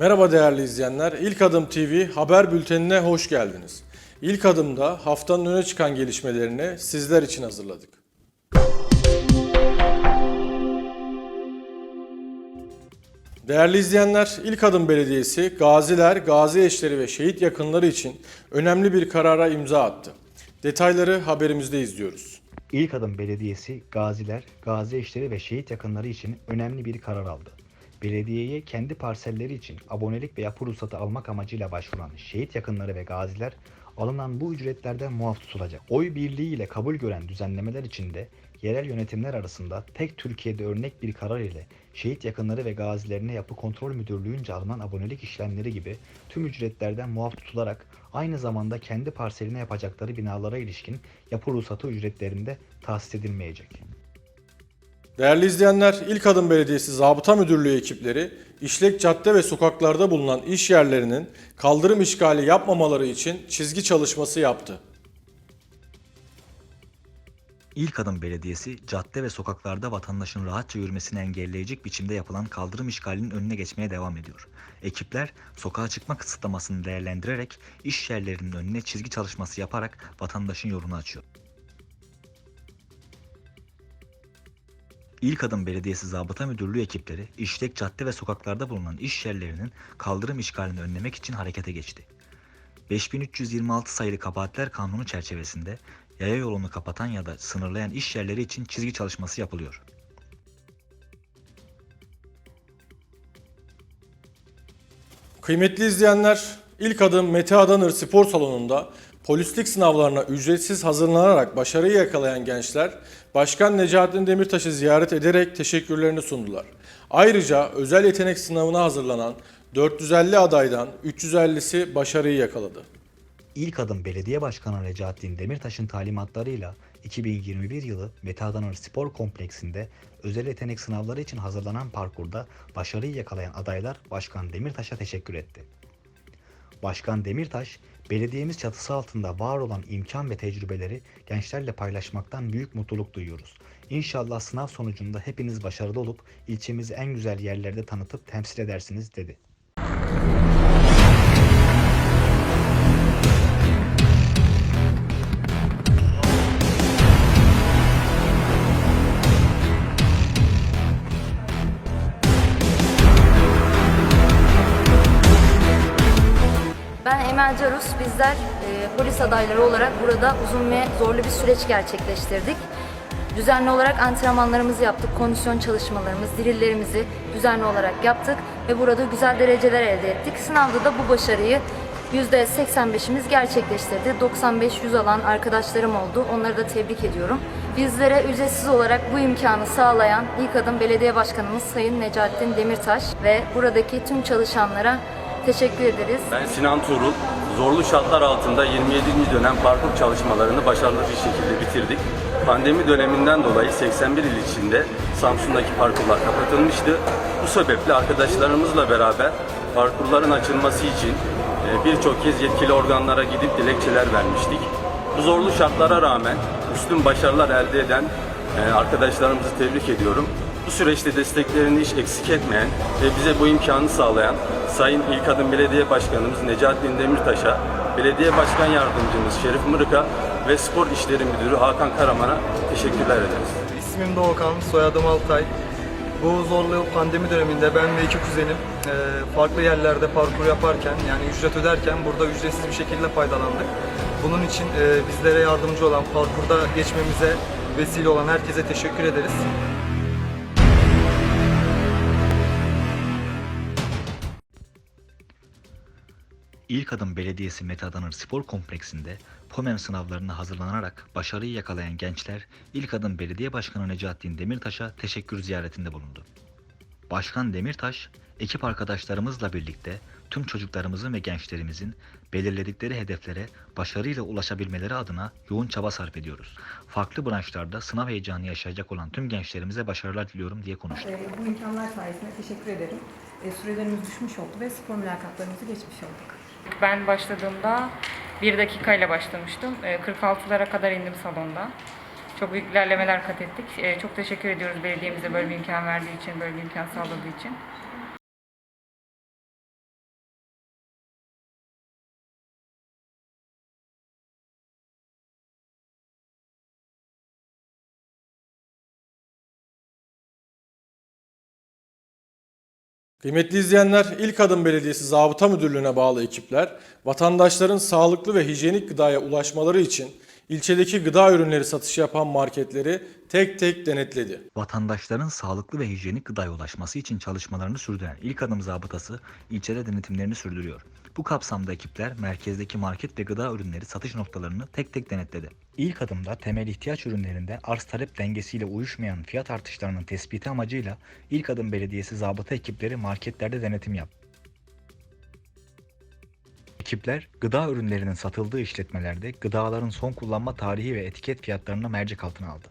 Merhaba değerli izleyenler. İlk Adım TV haber bültenine hoş geldiniz. İlk Adım'da haftanın öne çıkan gelişmelerini sizler için hazırladık. Değerli izleyenler, İlk Adım Belediyesi gaziler, gazi eşleri ve şehit yakınları için önemli bir karara imza attı. Detayları haberimizde izliyoruz. İlk Adım Belediyesi gaziler, gazi eşleri ve şehit yakınları için önemli bir karar aldı. Belediyeye kendi parselleri için abonelik ve yapı ruhsatı almak amacıyla başvuran şehit yakınları ve gaziler alınan bu ücretlerden muaf tutulacak. Oy birliğiyle kabul gören düzenlemeler içinde yerel yönetimler arasında tek Türkiye'de örnek bir karar ile şehit yakınları ve gazilerine yapı kontrol müdürlüğünce alınan abonelik işlemleri gibi tüm ücretlerden muaf tutularak aynı zamanda kendi parseline yapacakları binalara ilişkin yapı ruhsatı ücretlerinde tahsis edilmeyecek. Değerli izleyenler, İlk Adım Belediyesi Zabıta Müdürlüğü ekipleri işlek cadde ve sokaklarda bulunan iş yerlerinin kaldırım işgali yapmamaları için çizgi çalışması yaptı. İlk Adım Belediyesi cadde ve sokaklarda vatandaşın rahatça yürümesini engelleyecek biçimde yapılan kaldırım işgalinin önüne geçmeye devam ediyor. Ekipler sokağa çıkma kısıtlamasını değerlendirerek iş yerlerinin önüne çizgi çalışması yaparak vatandaşın yolunu açıyor. İlk Adım Belediyesi Zabıta Müdürlüğü ekipleri işlek cadde ve sokaklarda bulunan iş yerlerinin kaldırım işgalini önlemek için harekete geçti. 5326 sayılı kabahatler kanunu çerçevesinde yaya yolunu kapatan ya da sınırlayan iş yerleri için çizgi çalışması yapılıyor. Kıymetli izleyenler, İlk Adım Mete Adanır Spor Salonu'nda polislik sınavlarına ücretsiz hazırlanarak başarıyı yakalayan gençler, Başkan Necaettin Demirtaş'ı ziyaret ederek teşekkürlerini sundular. Ayrıca özel yetenek sınavına hazırlanan 450 adaydan 350'si başarıyı yakaladı. İlk adım Belediye Başkanı Necaettin Demirtaş'ın talimatlarıyla 2021 yılı Mete Adanır Spor Kompleksinde özel yetenek sınavları için hazırlanan parkurda başarıyı yakalayan adaylar Başkan Demirtaş'a teşekkür etti. Başkan Demirtaş, belediyemiz çatısı altında var olan imkan ve tecrübeleri gençlerle paylaşmaktan büyük mutluluk duyuyoruz. İnşallah sınav sonucunda hepiniz başarılı olup ilçemizi en güzel yerlerde tanıtıp temsil edersiniz dedi. Ben Emel Carus. Bizler e, polis adayları olarak burada uzun ve zorlu bir süreç gerçekleştirdik. Düzenli olarak antrenmanlarımızı yaptık, kondisyon çalışmalarımız, dirillerimizi düzenli olarak yaptık ve burada güzel dereceler elde ettik. Sınavda da bu başarıyı %85'imiz gerçekleştirdi. 95-100 alan arkadaşlarım oldu. Onları da tebrik ediyorum. Bizlere ücretsiz olarak bu imkanı sağlayan ilk adım belediye başkanımız Sayın Necaettin Demirtaş ve buradaki tüm çalışanlara teşekkür ederiz. Ben Sinan Tuğrul. Zorlu şartlar altında 27. dönem parkur çalışmalarını başarılı bir şekilde bitirdik. Pandemi döneminden dolayı 81 il içinde Samsun'daki parkurlar kapatılmıştı. Bu sebeple arkadaşlarımızla beraber parkurların açılması için e, birçok kez yetkili organlara gidip dilekçeler vermiştik. Bu zorlu şartlara rağmen üstün başarılar elde eden e, arkadaşlarımızı tebrik ediyorum. Bu süreçte desteklerini hiç eksik etmeyen ve bize bu imkanı sağlayan Sayın İlk Adım Belediye Başkanımız Necaettin Demirtaş'a, Belediye Başkan Yardımcımız Şerif Mırık'a ve Spor İşleri Müdürü Hakan Karaman'a teşekkürler ederiz. İsmim Doğukan, soyadım Altay. Bu zorlu pandemi döneminde ben ve iki kuzenim e, farklı yerlerde parkur yaparken yani ücret öderken burada ücretsiz bir şekilde faydalandık. Bunun için e, bizlere yardımcı olan, parkurda geçmemize vesile olan herkese teşekkür ederiz. İlk Adım Belediyesi Mete Adanır Spor Kompleksinde POMEM sınavlarına hazırlanarak başarıyı yakalayan gençler İlk Adım Belediye Başkanı Necaettin Demirtaş'a teşekkür ziyaretinde bulundu. Başkan Demirtaş, ekip arkadaşlarımızla birlikte tüm çocuklarımızın ve gençlerimizin belirledikleri hedeflere başarıyla ulaşabilmeleri adına yoğun çaba sarf ediyoruz. Farklı branşlarda sınav heyecanı yaşayacak olan tüm gençlerimize başarılar diliyorum diye konuştu. Ee, Bu imkanlar sayesinde teşekkür ederim. Ee, Sürelerimiz düşmüş oldu ve spor mülakatlarımızı geçmiş olduk. Ben başladığımda 1 dakikayla başlamıştım. Ee, 46'lara kadar indim salonda. Çok büyük ilerlemeler kat ettik. Ee, Çok teşekkür ediyoruz belediyemize böyle bir imkan verdiği için, böyle bir imkan sağladığı için. Kıymetli izleyenler, İlk Adım Belediyesi Zabıta Müdürlüğü'ne bağlı ekipler, vatandaşların sağlıklı ve hijyenik gıdaya ulaşmaları için ilçedeki gıda ürünleri satışı yapan marketleri tek tek denetledi. Vatandaşların sağlıklı ve hijyenik gıdaya ulaşması için çalışmalarını sürdüren İlk Adım Zabıtası ilçede denetimlerini sürdürüyor. Bu kapsamda ekipler merkezdeki market ve gıda ürünleri satış noktalarını tek tek denetledi. İlk adımda temel ihtiyaç ürünlerinde arz talep dengesiyle uyuşmayan fiyat artışlarının tespiti amacıyla İlk Adım Belediyesi zabıta ekipleri marketlerde denetim yaptı. Ekipler gıda ürünlerinin satıldığı işletmelerde gıdaların son kullanma tarihi ve etiket fiyatlarını mercek altına aldı.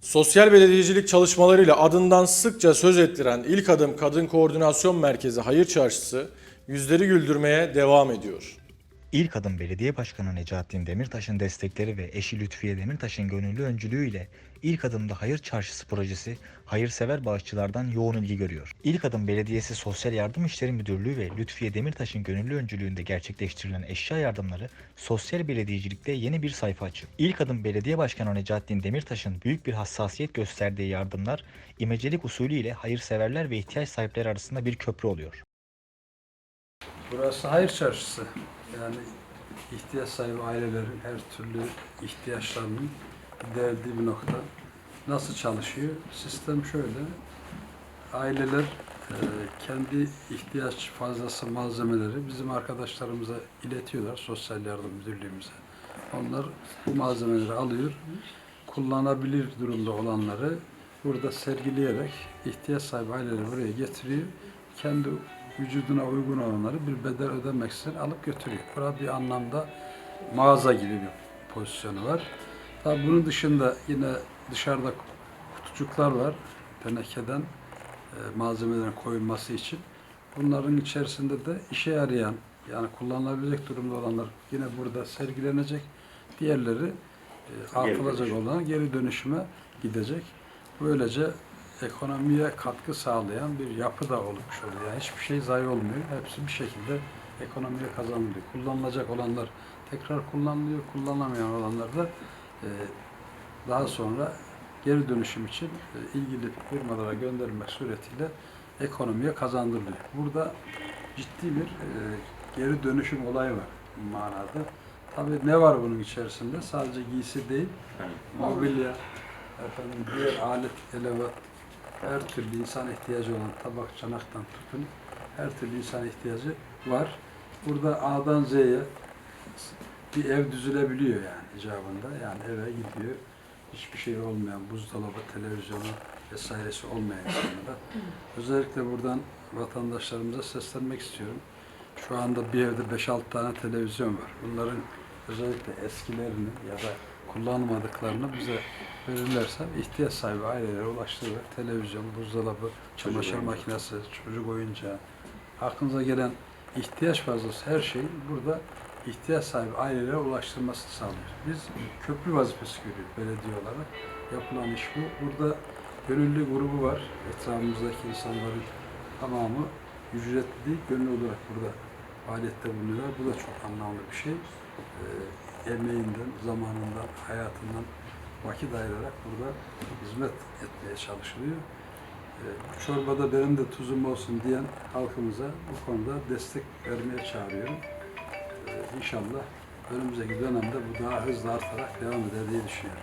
Sosyal belediyecilik çalışmalarıyla adından sıkça söz ettiren İlk Adım Kadın Koordinasyon Merkezi Hayır Çarşısı yüzleri güldürmeye devam ediyor. İlk adım Belediye Başkanı Necaettin Demirtaş'ın destekleri ve eşi Lütfiye Demirtaş'ın gönüllü öncülüğüyle İlk Adım'da Hayır Çarşısı projesi hayırsever bağışçılardan yoğun ilgi görüyor. İlk Adım Belediyesi Sosyal Yardım İşleri Müdürlüğü ve Lütfiye Demirtaş'ın gönüllü öncülüğünde gerçekleştirilen eşya yardımları sosyal belediyecilikte yeni bir sayfa açıyor. İlk Adım Belediye Başkanı Necaettin Demirtaş'ın büyük bir hassasiyet gösterdiği yardımlar imecelik usulü ile hayırseverler ve ihtiyaç sahipleri arasında bir köprü oluyor. Burası hayır çarşısı. Yani ihtiyaç sahibi ailelerin her türlü ihtiyaçlarının giderildiği bir nokta. Nasıl çalışıyor? Sistem şöyle. Aileler e, kendi ihtiyaç fazlası malzemeleri bizim arkadaşlarımıza iletiyorlar sosyal yardım müdürlüğümüze. Onlar bu malzemeleri alıyor. Kullanabilir durumda olanları burada sergileyerek ihtiyaç sahibi aileleri buraya getiriyor. Kendi vücuduna uygun olanları bir bedel ödemeksizin alıp götürüyor. Burada bir anlamda mağaza gibi bir pozisyonu var. Tabii bunun dışında yine dışarıda kutucuklar var. Tenekeden e, malzemelerin koyulması için. Bunların içerisinde de işe yarayan yani kullanılabilecek durumda olanlar yine burada sergilenecek. Diğerleri e, atılacak olan geri dönüşüme gidecek. Böylece ekonomiye katkı sağlayan bir yapı da olmuş oluyor. Yani hiçbir şey zayi olmuyor. Hepsi bir şekilde ekonomiye kazanılıyor. Kullanılacak olanlar tekrar kullanılıyor. Kullanamayan olanlar da e, daha sonra geri dönüşüm için e, ilgili firmalara gönderilmek suretiyle ekonomiye kazandırılıyor. Burada ciddi bir e, geri dönüşüm olayı var manada. Tabii ne var bunun içerisinde? Sadece giysi değil, mobilya, efendim diğer alet, elevat, her türlü insan ihtiyacı olan tabak, çanaktan tutun, her türlü insan ihtiyacı var. Burada A'dan Z'ye bir ev düzülebiliyor yani icabında. Yani eve gidiyor. Hiçbir şey olmayan buzdolabı, televizyonu vesairesi olmayan insanlara. Özellikle buradan vatandaşlarımıza seslenmek istiyorum. Şu anda bir evde 5-6 tane televizyon var. Bunların özellikle eskilerini ya da kullanmadıklarını bize verirlerse ihtiyaç sahibi ailelere ulaştırılır. Televizyon, buzdolabı, çamaşır makinesi, çocuk oyuncağı, aklınıza gelen ihtiyaç fazlası her şeyin burada ihtiyaç sahibi ailelere ulaştırmasını sağlıyoruz. Biz köprü vazifesi görüyoruz belediye olarak. Yapılan iş bu. Burada gönüllü grubu var. Etrafımızdaki insanların tamamı ücretli değil, gönüllü olarak burada faaliyette bulunuyorlar. Bu da çok anlamlı bir şey. Ee, emeğinden, zamanından, hayatından vakit ayırarak burada hizmet etmeye çalışılıyor. Ee, bu çorbada benim de tuzum olsun diyen halkımıza bu konuda destek vermeye çağırıyorum. Ee, İnşallah önümüzdeki dönemde bu daha hızlı artarak devam eder diye düşünüyorum.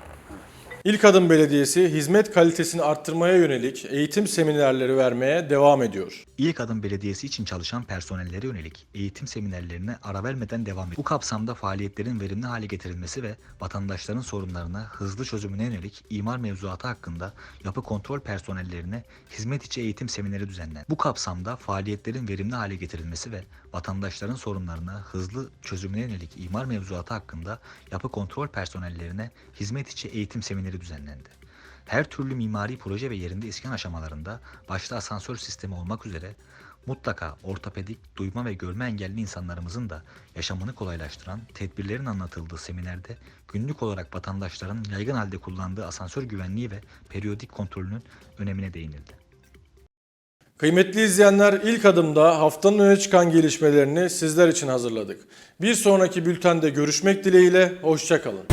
İlk Adım Belediyesi hizmet kalitesini arttırmaya yönelik eğitim seminerleri vermeye devam ediyor. İlk Adım Belediyesi için çalışan personellere yönelik eğitim seminerlerine ara vermeden devam ediyor. Bu kapsamda faaliyetlerin verimli hale getirilmesi ve vatandaşların sorunlarına hızlı çözümüne yönelik imar mevzuatı hakkında yapı kontrol personellerine hizmet içi eğitim semineri düzenlendi. Bu kapsamda faaliyetlerin verimli hale getirilmesi ve vatandaşların sorunlarına hızlı çözümüne yönelik imar mevzuatı hakkında yapı kontrol personellerine hizmet içi eğitim semineri düzenlendi. Her türlü mimari proje ve yerinde iskan aşamalarında başta asansör sistemi olmak üzere mutlaka ortopedik, duyma ve görme engelli insanlarımızın da yaşamını kolaylaştıran tedbirlerin anlatıldığı seminerde günlük olarak vatandaşların yaygın halde kullandığı asansör güvenliği ve periyodik kontrolünün önemine değinildi. Kıymetli izleyenler ilk adımda haftanın öne çıkan gelişmelerini sizler için hazırladık. Bir sonraki bültende görüşmek dileğiyle, hoşçakalın.